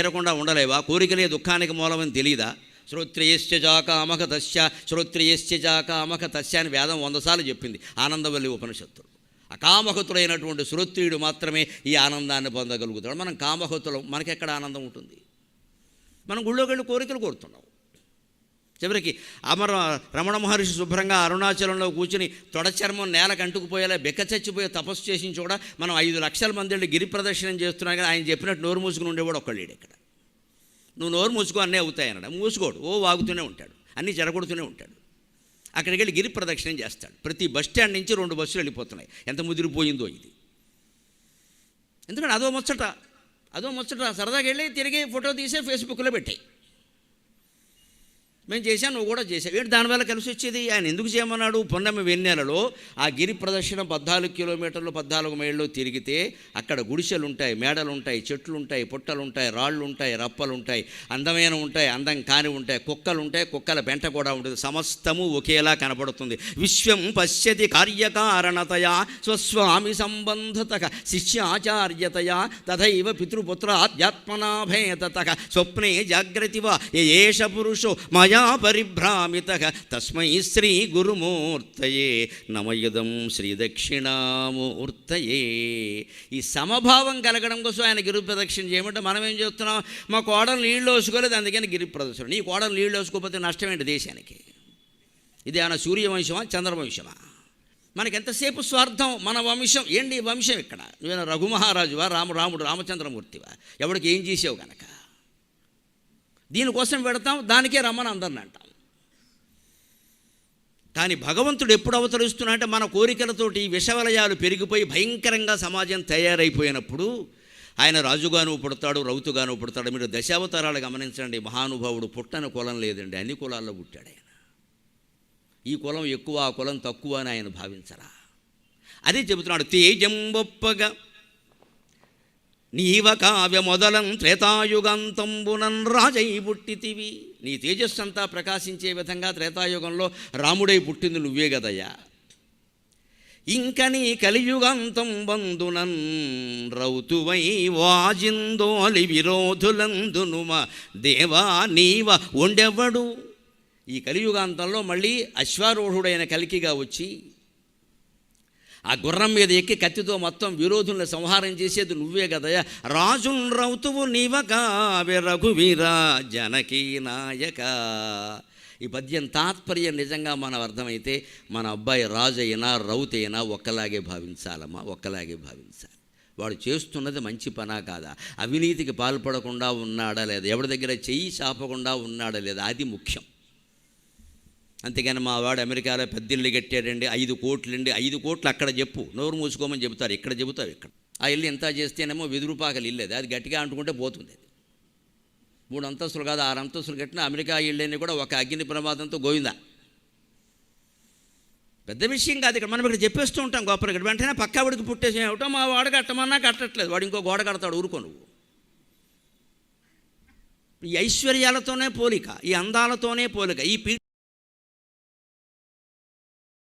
చేరకుండా ఉండలేవా? కోరికలే దుఃఖానికి మూలమని తెలియదా శ్రోత్రియశ్చ చాకామక తస్య శ్రోత్రియశ్చ చాకామక తస్య అని వేదం వంద సార్లు చెప్పింది ఆనందవల్లి ఉపనిషత్తులు. అకామహతులైనటువంటి శ్రోత్రియుడు మాత్రమే ఈ ఆనందాన్ని పొందగలుగుతాడు. మనం కామహతులం మనకెక్కడ ఆనందం ఉంటుంది? మనం గుళ్ళోకి వెళ్ళి కోరికలు కోరుతున్నాం. చివరికి అమర రమణ మహర్షి శుభ్రంగా అరుణాచలంలో కూర్చుని తొడ చర్మం నేలకు అంటుకుపోయేలా బెక్క చచ్చిపోయే తపస్సు చేసి కూడా మనం ఐదు లక్షల మంది వెళ్ళి గిరి ప్రదర్శనం చేస్తున్నాం కదా ఆయన చెప్పినట్టు నోరు మూసుకుని ఉండేవాడు ఒక్కళ్ళేడు ఇక్కడ. నువ్వు నోరు మూసుకో అన్నీ అవుతాయన్నాడు మూసుకోడు ఓ వాగుతూనే ఉంటాడు అన్నీ జరగొడుతూనే ఉంటాడు. అక్కడికి వెళ్ళి గిరి ప్రదక్షిణం చేస్తాడు. ప్రతి బస్ స్టాండ్ నుంచి రెండు బస్సులు వెళ్ళిపోతున్నాయి. ఎంత ముదిరిపోయిందో ఇది. ఎందుకంటే అదో ముచ్చట అదో ముచ్చట సరదాగా వెళ్ళి తిరిగి ఫోటో తీసే ఫేస్బుక్లో పెట్టాయి. మేము చేశాను నువ్వు కూడా చేసావు ఏంటి దానివల్ల కలిసి వచ్చేది? ఆయన ఎందుకు చేయమన్నాడు? పున్నమి వెన్నెలలో ఆ గిరి ప్రదర్శన పద్నాలుగు కిలోమీటర్లు పద్నాలుగు మైళ్ళు తిరిగితే అక్కడ గుడిసెలు ఉంటాయి మేడలు ఉంటాయి చెట్లు ఉంటాయి పుట్టలు ఉంటాయి రాళ్ళు ఉంటాయి రప్పలు ఉంటాయి అందమైన ఉంటాయి అందం కాని ఉంటాయి కుక్కలు ఉంటాయి కుక్కల వెంట కూడా ఉంటుంది సమస్తము ఒకేలా కనపడుతుంది. విశ్వం పశ్యతి కార్యకారణతయా స్వస్వామి సంబంధత శిష్యాచార్యతయా తథైవ పితృపుత్రాధ్యాత్మనాభేతత స్వప్నే జాగ్రతివ ఏష పురుషో మయ పరిభ్రామిత. తస్మై శ్రీ గురుమూర్తయే. నమయుదం శ్రీ దక్షిణామూర్తయే. ఈ సమభావం కలగడం కోసం ఆయన గిరి ప్రదక్షిణ చేయమంటే మనం ఏం చేస్తున్నాం? మా కోడలు నీళ్ళు వేసుకోలేదు అందుకని గిరి ప్రదక్షిణ. నీ కోడలు నీళ్ళు వేసుకోకపోతే నష్టం ఏంటి దేశానికి? ఇది ఆయన సూర్యవంశమా చంద్రవంశమా మనకి ఎంతసేపు స్వార్థం? మన వంశం. ఏంటి వంశం ఇక్కడ? నువ్వేనా రఘుమహారాజువా రాము రాముడు రామచంద్రమూర్తివా? ఎవడికి ఏం చేసావు కనుక దీనికోసం పెడతాం దానికే రమ్మని అందరిని అంటాం. కానీ భగవంతుడు ఎప్పుడు అవతరిస్తున్నా అంటే మన కోరికలతోటి విషవలయాలు పెరిగిపోయి భయంకరంగా సమాజం తయారైపోయినప్పుడు ఆయన రాజుగాను పుడతాడు రౌతుగాను పుడతాడు. మీరు దశావతారాలు గమనించండి మహానుభావుడు పుట్టని కులం లేదండి అన్ని కులాల్లో పుట్టాడు ఆయన. ఈ కులం ఎక్కువ ఆ కులం తక్కువ అని ఆయన భావించరా. అదే చెబుతున్నాడు తేజంబొప్పగా నీవ కావ్య మొదలం త్రేతాయుగంతంబునన్ రాజై పుట్టితివి. నీ తేజస్సు అంతా ప్రకాశించే విధంగా త్రేతాయుగంలో రాముడై పుట్టింది నువ్వే కదయ్యా ఇంక నీ కలియుగంతం బంధునన్ రౌతువై వాజిందోలి విరోధులందునుమ దేవా నీవ ఉండెవడు ఈ కలియుగాంతంలో మళ్ళీ అశ్వారూఢుడైన కలికిగా వచ్చి ఆ గుర్రం మీద ఎక్కి కత్తితో మొత్తం విరోధులను సంహారం చేసేది నువ్వే కదయ్యా. రాజున్ రౌతువు నీవకావి రఘువీరా జనకీ నాయక. ఈ పద్యం తాత్పర్యం నిజంగా మనం అర్థమైతే మన అబ్బాయి రాజు అయినా రౌతు అయినా ఒక్కలాగే భావించాలమ్మా ఒక్కలాగే భావించాలి. వాడు చేస్తున్నది మంచి పనా కాదా? అవినీతికి పాల్పడకుండా ఉన్నాడా లేదా? ఎవరి దగ్గర చెయ్యి చాపకుండా ఉన్నాడా లేదా? అది ముఖ్యం. అంతేగాని మా వాడు అమెరికాలో పెద్దిల్లు కట్టాడండి ఐదు కోట్లండి ఐదు కోట్లు అక్కడ చెప్పు. నోరు మూసుకోమని చెబుతారు ఇక్కడ చెబుతావు ఇక్కడ. ఆ ఇల్లు ఎంత చేస్తేనేమో వెదురుపాకలు ఇల్లేదు అది గట్టిగా అంటుకుంటే పోతుంది అది. మూడు అంతస్తులు కాదు ఆరు అంతస్తులు కట్టిన అమెరికా ఇళ్ళని కూడా ఒక అగ్ని ప్రమాదంతో గోవిందా. పెద్ద విషయం కాదు ఇక్కడ మనం ఇక్కడ చెప్పేస్తూ ఉంటాం గొప్ప ఇక్కడ. వెంటనే పక్కావిడికి పుట్టేసి ఏమిటో మా వాడు కట్టమన్నా కట్టట్లేదు. వాడు ఇంకో గోడ కడతాడు ఊరుకో నువ్వు. ఈ ఐశ్వర్యాలతోనే పోలిక ఈ అందాలతోనే పోలిక ఈ